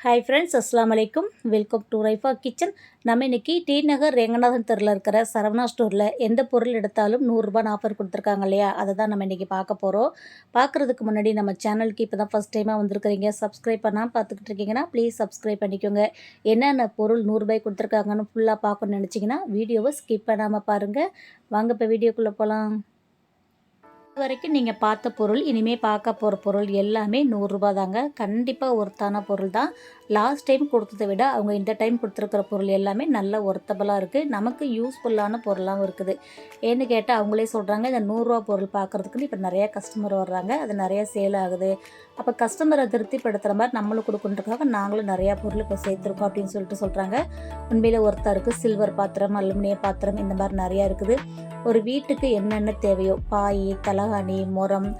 Hi friends அஸ்லாம் வலைக்கும் welcome to Raifa kitchen நம்ம இன்றைக்கி டி நகர் ரெங்கநாதன் தெருவில் இருக்கிற சரவணா ஸ்டோரில் எந்த பொருள் எடுத்தாலும் நூறுரூபான்னு ஆஃபர் கொடுத்துருக்காங்க இல்லையா? அதை தான் நம்ம இன்றைக்கி பார்க்க போகிறோம் பார்க்குறதுக்கு முன்னாடி நம்ம சேனலுக்கு இப்போ தான் ஃபஸ்ட் டைமாக வந்திருக்கிறீங்க. சப்ஸ்கிரைப் பண்ணால் பார்த்துக்கிட்டு இருக்கீங்கன்னா ப்ளீஸ் சப்ஸ்கிரைப் பண்ணிக்கோங்க. என்னென்ன பொருள் நூறுரூபாய் கொடுத்துருக்காங்கன்னு ஃபுல்லாக பார்க்கணும்னு நினச்சிங்கன்னா வீடியோவை ஸ்கிப் பண்ணாமல் பாருங்கள் வாங்க இப்போ வீடியோக்குள்ளே போகலாம் வரைக்கும் நீங்கள் பார்த்த பொருள் இனிமேல் பார்க்க போகிற பொருள் எல்லாமே நூறுரூபா தாங்க. கண்டிப்பாக ஒர்த்தான பொருள் தான். லாஸ்ட் டைம் கொடுத்ததை விட அவங்க இந்த டைம் கொடுத்துருக்கிற பொருள் எல்லாமே நல்ல ஒர்த்தபுளாக இருக்குது நமக்கு யூஸ்ஃபுல்லான பொருளாகவும் இருக்குது. ஏன்னு கேட்டால் அவங்களே சொல்கிறாங்க இந்த நூறுரூவா பொருள் பார்க்குறதுக்குன்னு இப்போ நிறைய கஸ்டமர் வர்றாங்க. அது நிறைய சேல் ஆகுது. அப்போ கஸ்டமரை திருப்திப்படுத்துகிற மாதிரி நம்மளும் கொடுக்குன்றதுக்காக நாங்களும் நிறையா பொருள் இப்போ சேர்த்துருக்கோம் அப்படின்னு சொல்லிட்டு சொல்கிறாங்க உண்மையில் ஒருத்தா இருக்குது சில்வர் பாத்திரம் அலுமினிய பாத்திரம் இந்த மாதிரி நிறையா இருக்குது. ஒரு வீட்டுக்கு என்னென்ன தேவையோ பாய் தலகாணி முரம்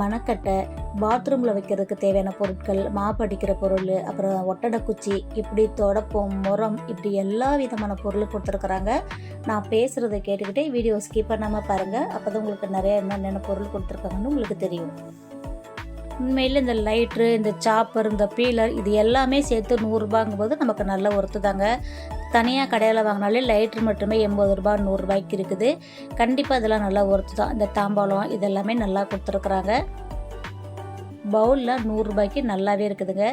மணக்கட்டை பாத்ரூமில் வைக்கிறதுக்கு தேவையான பொருட்கள் மாப்படிக்கிற பொருள் அப்புறம் ஒட்டடை குச்சி இப்படி தொடப்பம் முரம் இப்படி எல்லா விதமான பொருளும் கொடுத்துருக்குறாங்க. நான் பேசுகிறத கேட்டுக்கிட்டே வீடியோ ஸ்கிப் பண்ணாமல் பாருங்கள் அப்போ தான் உங்களுக்கு நிறைய என்னென்ன பொருள் கொடுத்துருக்காங்கன்னு உங்களுக்கு தெரியும். உண்மையில் இந்த லைட்ரு இந்த சாப்பர் இந்த பீலர் இது எல்லாமே சேர்த்து நூறுரூபாங்கும்போது நமக்கு நல்ல ஒருத்து தாங்க. தனியாக கடையில் வாங்கினாலே லைட்ரு மட்டுமே எண்பது ரூபா நூறுரூபாய்க்கு இருக்குது. கண்டிப்பாக இதெல்லாம் நல்லா ஒர்த்து தான். இந்த தாம்பாளம் இதெல்லாமே நல்லா கொடுத்துருக்குறாங்க. பவுலில் நூறுரூபாய்க்கு நல்லாவே இருக்குதுங்க.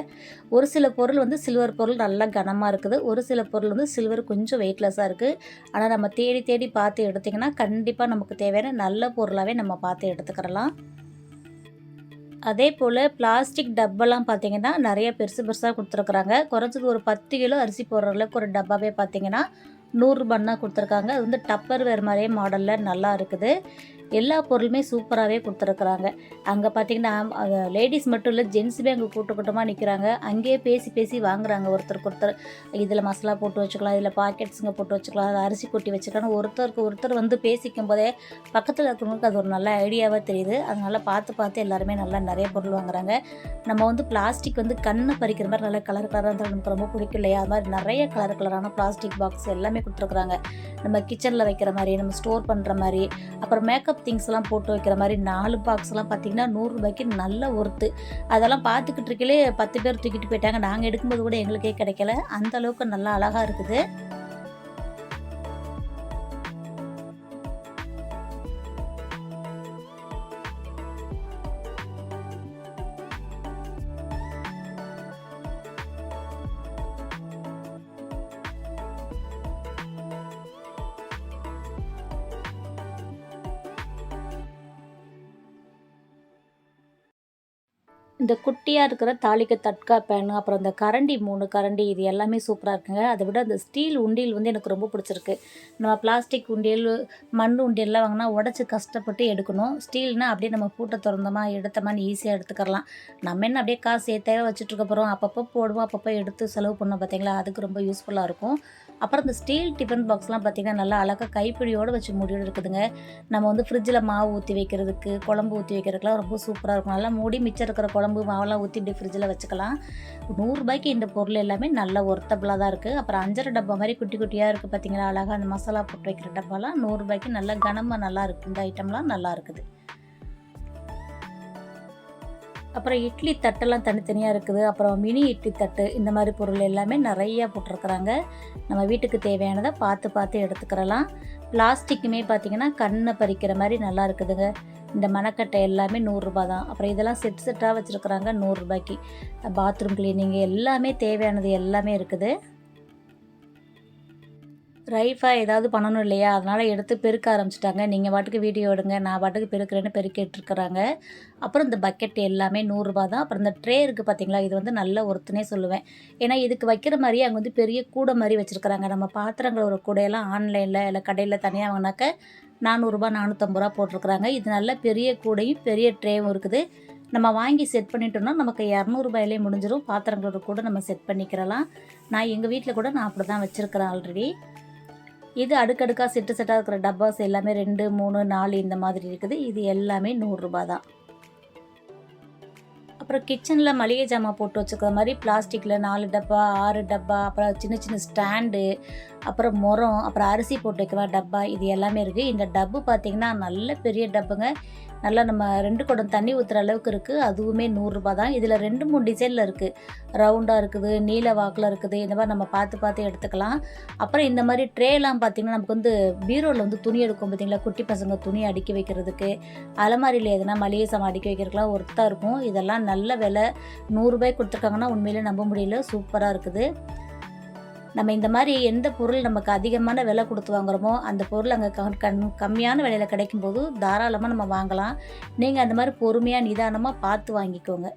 ஒரு சில பொருள் வந்து சில்வர் பொருள் நல்லா கனமாக இருக்குது. ஒரு சில பொருள் வந்து சில்வர் கொஞ்சம் வெயிட்லெஸ்ஸாக இருக்குது ஆனால் நம்ம தேடி தேடி பார்த்து எடுத்திங்கன்னா கண்டிப்பாக நமக்கு தேவையான நல்ல பொருளாகவே நம்ம பார்த்து எடுத்துக்கிறலாம். அதே போல் பிளாஸ்டிக் டப்பெல்லாம் பார்த்தீங்கன்னா நிறைய பெருசு பெருசாக கொடுத்துருக்குறாங்க. குறைஞ்சது ஒரு பத்து கிலோ அரிசி போடுற அளவுக்கு ஒரு டப்பாவே பார்த்தீங்கன்னா நூறுரூபான்னா கொடுத்துருக்காங்க. அது வந்து டப்பர் வேறு மாதிரியே மாடலில் நல்லா இருக்குது. எல்லா பொருளுமே சூப்பராகவே கொடுத்துருக்குறாங்க. அங்கே பார்த்தீங்கன்னா லேடிஸ் மட்டும் இல்லை ஜென்ஸுமே அங்கே கூட்டு கூட்டமாக நிற்கிறாங்க அங்கேயே பேசி பேசி வாங்குறாங்க. ஒருத்தருக்கு ஒருத்தர் இதில் மசாலா போட்டு வச்சுக்கலாம் இதில் பாக்கெட்ஸுங்க போட்டு வச்சுக்கலாம் அதில் அரிசி கொட்டி வச்சுக்கலாம். ஒருத்தருக்கு ஒருத்தர் வந்து பேசிக்கும் போதே பக்கத்தில் இருக்கிறவங்களுக்கு அது ஒரு நல்ல ஐடியாவாக தெரியுது. அதனால் பார்த்து பார்த்து எல்லாருமே நல்லா நிறைய பொருள் வாங்குறாங்க. நம்ம வந்து பிளாஸ்டிக் வந்து கண்ணை பறிக்கிற மாதிரி நல்ல கலர் கலராக இருந்தால் நமக்கு ரொம்ப பிடிக்கும் இல்லையா? அது மாதிரி நிறைய கலர் கலரான பிளாஸ்டிக் பாக்ஸ் எல்லாமே கொடுத்துருக்குறாங்க. நம்ம கிச்சனில் வைக்கிற மாதிரி நம்ம ஸ்டோர் பண்ணுற மாதிரி அப்புறம் மேக்கப் திங்ஸ்லாம் போட்டு வைக்கிற மாதிரி நாலு பாக்ஸ்லாம் பார்த்தீங்கன்னா நூறுரூபாய்க்கு நல்ல ஒர்த்து அதெல்லாம் பார்த்துக்கிட்டு இருக்கலே பத்து பேர் தூக்கிட்டு போயிட்டாங்க. நாங்கள் எடுக்கும்போது கூட எங்களுக்கே கிடைக்கல. அந்த அளவுக்கு நல்லா அழகாக இருக்குது. இந்த குட்டியாக இருக்கிற தாலிக்கு தட்கா பேனு அப்புறம் இந்த கரண்டி மூணு கரண்டி இது எல்லாமே சூப்பராக இருக்குங்க. அதை விட அந்த ஸ்டீல் உண்டியல் வந்து எனக்கு ரொம்ப பிடிச்சிருக்கு. நம்ம பிளாஸ்டிக் உண்டியல் மண் உண்டியல்லாம் வாங்கினா உடச்சி கஷ்டப்பட்டு எடுக்கணும். ஸ்டீல்னால் அப்படியே நம்ம பூட்டை திறந்தோமா எடுத்தோமான்னு ஈஸியாக எடுத்துக்கலாம் நம்ம என்ன அப்படியே காசு ஏற்ற வச்சுட்ருக்க போகிறோம் அப்பப்போ போடுவோம் அப்பப்போ எடுத்து செலவு பண்ணோம் பார்த்தீங்களா அதுக்கு ரொம்ப யூஸ்ஃபுல்லாக இருக்கும். அப்புறம் இந்த ஸ்டீல் டிஃபன் பாக்ஸ்லாம் பார்த்திங்கன்னா நல்லா அழகாக கைப்பிடியோடு வச்சு மூடியோடு இருக்குதுங்க. நம்ம வந்து ஃப்ரிட்ஜில் மாவு ஊற்றி வைக்கிறதுக்கு குழம்பு ஊற்றி வைக்கிறதுக்குலாம் ரொம்ப சூப்பராக இருக்கும். நல்லா மூடி மிச்சம் இருக்கிற குழம்பு மாவெல்லாம் ஊற்றி இப்படி ஃப்ரிட்ஜில் வச்சுக்கலாம். நூறுரூபாய்க்கு இந்த பொருள் எல்லாமே நல்லா ஒர்த்தபுளாக தான் இருக்குது அப்புறம் அஞ்சரை டப்பா மாதிரி குட்டி குட்டியாக இருக்குது பார்த்தீங்களா அழகாக அந்த மசாலா போட்டு வைக்கிற டப்பாலாம் நூறுரூபாய்க்கு நல்லா கனமாக நல்லா இருக்குது இந்த ஐட்டம்லாம் நல்லா இருக்குது. அப்புறம் இட்லி தட்டெல்லாம் தனித்தனியாக இருக்குது. அப்புறம் மினி இட்லி தட்டு இந்த மாதிரி பொருள் எல்லாமே நிறையா போட்டிருக்கிறாங்க. நம்ம வீட்டுக்கு தேவையானதை பார்த்து பார்த்து எடுத்துக்கிறலாம். பிளாஸ்டிக்குமே பார்த்திங்கன்னா கண்ணை பறிக்கிற மாதிரி நல்லா இருக்குதுங்க. இந்த மணக்கட்டை எல்லாமே நூறுரூபா தான். அப்புறம் இதெல்லாம் செட் செட்டாக வச்சுருக்குறாங்க நூறுரூபாய்க்கு பாத்ரூம் கிளீனிங்கு எல்லாமே தேவையானது எல்லாமே இருக்குது. ரைஃபாக ஏதாவது பண்ணணும் இல்லையா? அதனால் எடுத்து பெருக்க ஆரம்பிச்சிட்டாங்க. நீங்கள் பாட்டுக்கு வீடியோ எடுங்க. நான் பாட்டுக்கு பெருக்கிறேன்னு பெருக்கிட்டுருக்குறாங்க. அப்புறம் இந்த பக்கெட் எல்லாமே நூறுரூபா தான். அப்புறம் இந்த ட்ரே இருக்குது பார்த்தீங்களா இது வந்து நல்ல ஒருத்தனே சொல்லுவேன். ஏன்னா இதுக்கு வைக்கிற மாதிரி அங்கே வந்து பெரிய கூடை மாதிரி வச்சுருக்குறாங்க. நம்ம பாத்திரங்கள் ஒரு கூடையெல்லாம் ஆன்லைனில் இல்லை கடையில் தனியாக வாங்கினாக்க நானூறுரூபா நானூற்றம்பது ரூபா போட்டிருக்குறாங்க. இது நல்ல பெரிய கூடையும் பெரிய ட்ரேவும் இருக்குது. நம்ம வாங்கி செட் பண்ணிட்டோம்னா நமக்கு இரநூறுபாயிலே முடிஞ்சிடும் பாத்திரங்களோட கூட நம்ம செட் பண்ணிக்கிறலாம். நான் எங்கள் வீட்டில் கூட நான் அப்படி தான் வச்சுருக்கிறேன் ஆல்ரெடி இது அடுக்கடுக்காக செட்டு செட்டாக இருக்கிற டப்பாஸ் எல்லாமே ரெண்டு மூணு நாலு இந்த மாதிரி இருக்குது. இது எல்லாமே நூறுரூபா தான். அப்புறம் கிச்சனில் மளிகை ஜாமான் போட்டு வச்சுக்கிற மாதிரி பிளாஸ்டிக்கில் நாலு டப்பா ஆறு டப்பா அப்புறம் சின்ன சின்ன ஸ்டாண்டு அப்புறம் முரம் அப்புறம் அரிசி போட்டு வைக்கிற டப்பா இது எல்லாமே இருக்குது இந்த டப்பு பார்த்திங்கன்னா நல்ல பெரிய டப்புங்க. நல்லா நம்ம ரெண்டு குடம் தண்ணி ஊற்றுற அளவுக்கு இருக்குது அதுவுமே நூறுரூபா தான். இதில் ரெண்டு மூணு டிசைனில் இருக்குது ரவுண்டாக இருக்குது நீல வாக்கில் இருக்குது. இந்த மாதிரி நம்ம பார்த்து பார்த்து எடுத்துக்கலாம். அப்புறம் இந்த மாதிரி ட்ரேலாம் பார்த்திங்கன்னா நமக்கு வந்து பீரோவில் வந்து துணி எடுக்கும் பார்த்திங்களா குட்டி பசங்க துணி அடுக்கி வைக்கிறதுக்கு. அலமாரியில் எதுனா மளிகை சாமான் அடுக்கி வைக்கிறதுக்குலாம் ஒர்த்தாக இருக்கும். இதெல்லாம் நல்ல விலை நூறுரூபாய் கொடுத்துருக்காங்கன்னா உண்மையிலே நம்ப முடியல. சூப்பராக இருக்குது. நம்ம இந்த மாதிரி எந்த பொருள் நமக்கு அதிகமான விலை கொடுத்து வாங்குகிறோமோ அந்த பொருள் அங்கே கண் கம்மியான விலையில் கிடைக்கும்போது தாராளமாக நம்ம வாங்கலாம். நீங்கள் அந்த மாதிரி பொறுமையாக நிதானமாக பார்த்து வாங்கிக்கோங்க.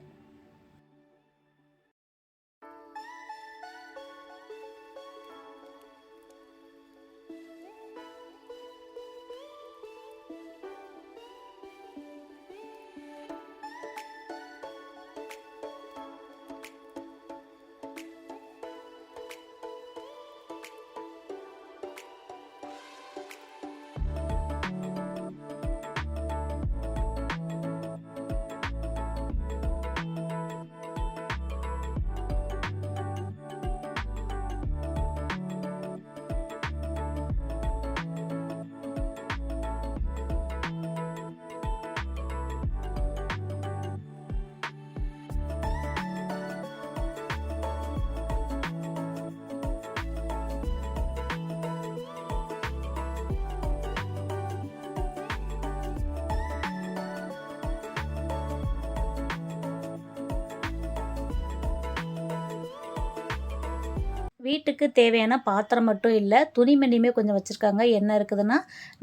வீட்டுக்கு தேவையான பாத்திரம் மட்டும் இல்லை துணிமணியுமே கொஞ்சம் வச்சுருக்காங்க. என்ன இருக்குதுன்னா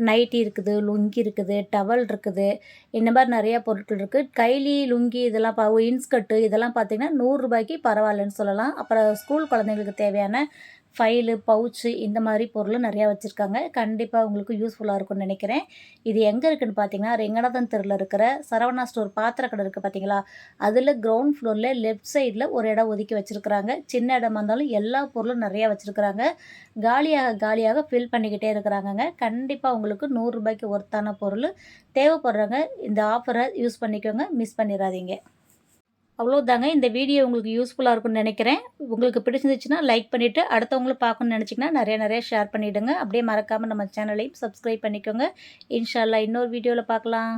நைட்டி இருக்குது லுங்கி இருக்குது டவல் இருக்குது. இந்த மாதிரி நிறையா பொருட்கள் இருக்குது கைலி லுங்கி இதெல்லாம் பா இன்ஸ்கர்ட்டு இதெல்லாம் பார்த்திங்கன்னா நூறுரூபாய்க்கு பரவாயில்லன்னு சொல்லலாம். அப்புறம் ஸ்கூல் குழந்தைங்களுக்கு தேவையான ஃபைலு பவுச்சு இந்த மாதிரி பொருளும் நிறையா வச்சுருக்காங்க. கண்டிப்பாக உங்களுக்கு யூஸ்ஃபுல்லாக இருக்கும்னு நினைக்கிறேன். இது எங்கே இருக்குதுன்னு பார்த்தீங்கன்னா ரெங்கநாதன் தெருவில் இருக்கிற சரவணா ஸ்டோர் பாத்திர கடை இருக்குது பார்த்தீங்களா அதில் கிரவுண்ட் ஃப்ளோரில் லெஃப்ட் சைடில் ஒரு இடம் ஒதுக்கி வச்சுருக்குறாங்க. சின்ன இடமா இருந்தாலும் எல்லா பொருளும் நிறையா வச்சுருக்குறாங்க. காலியாக காலியாக ஃபில் பண்ணிக்கிட்டே இருக்கிறாங்கங்க. கண்டிப்பாக உங்களுக்கு நூறுரூபாய்க்கு ஒர்த்தான பொருள் தேவைப்படுறவங்க இந்த ஆஃபரை யூஸ் பண்ணிக்கோங்க. மிஸ் பண்ணிடாதீங்க. அவ்வளோதாங்க இந்த வீடியோ உங்களுக்கு யூஸ்ஃபுல்லாக இருக்கும்னு நினைக்கிறேன். உங்களுக்கு பிடிச்சிருந்துச்சுன்னா லைக் பண்ணிவிட்டு அடுத்தவங்களும் பார்க்கணும்னு நினச்சிங்கன்னா நிறைய நிறைய ஷேர் பண்ணிவிடுங்க அப்படியே மறக்காமல் நம்ம சேனலையும் சப்ஸ்கிரைப் பண்ணிக்கோங்க. இன்ஷால்லா இன்னொரு வீடியோவில் பார்க்கலாம்.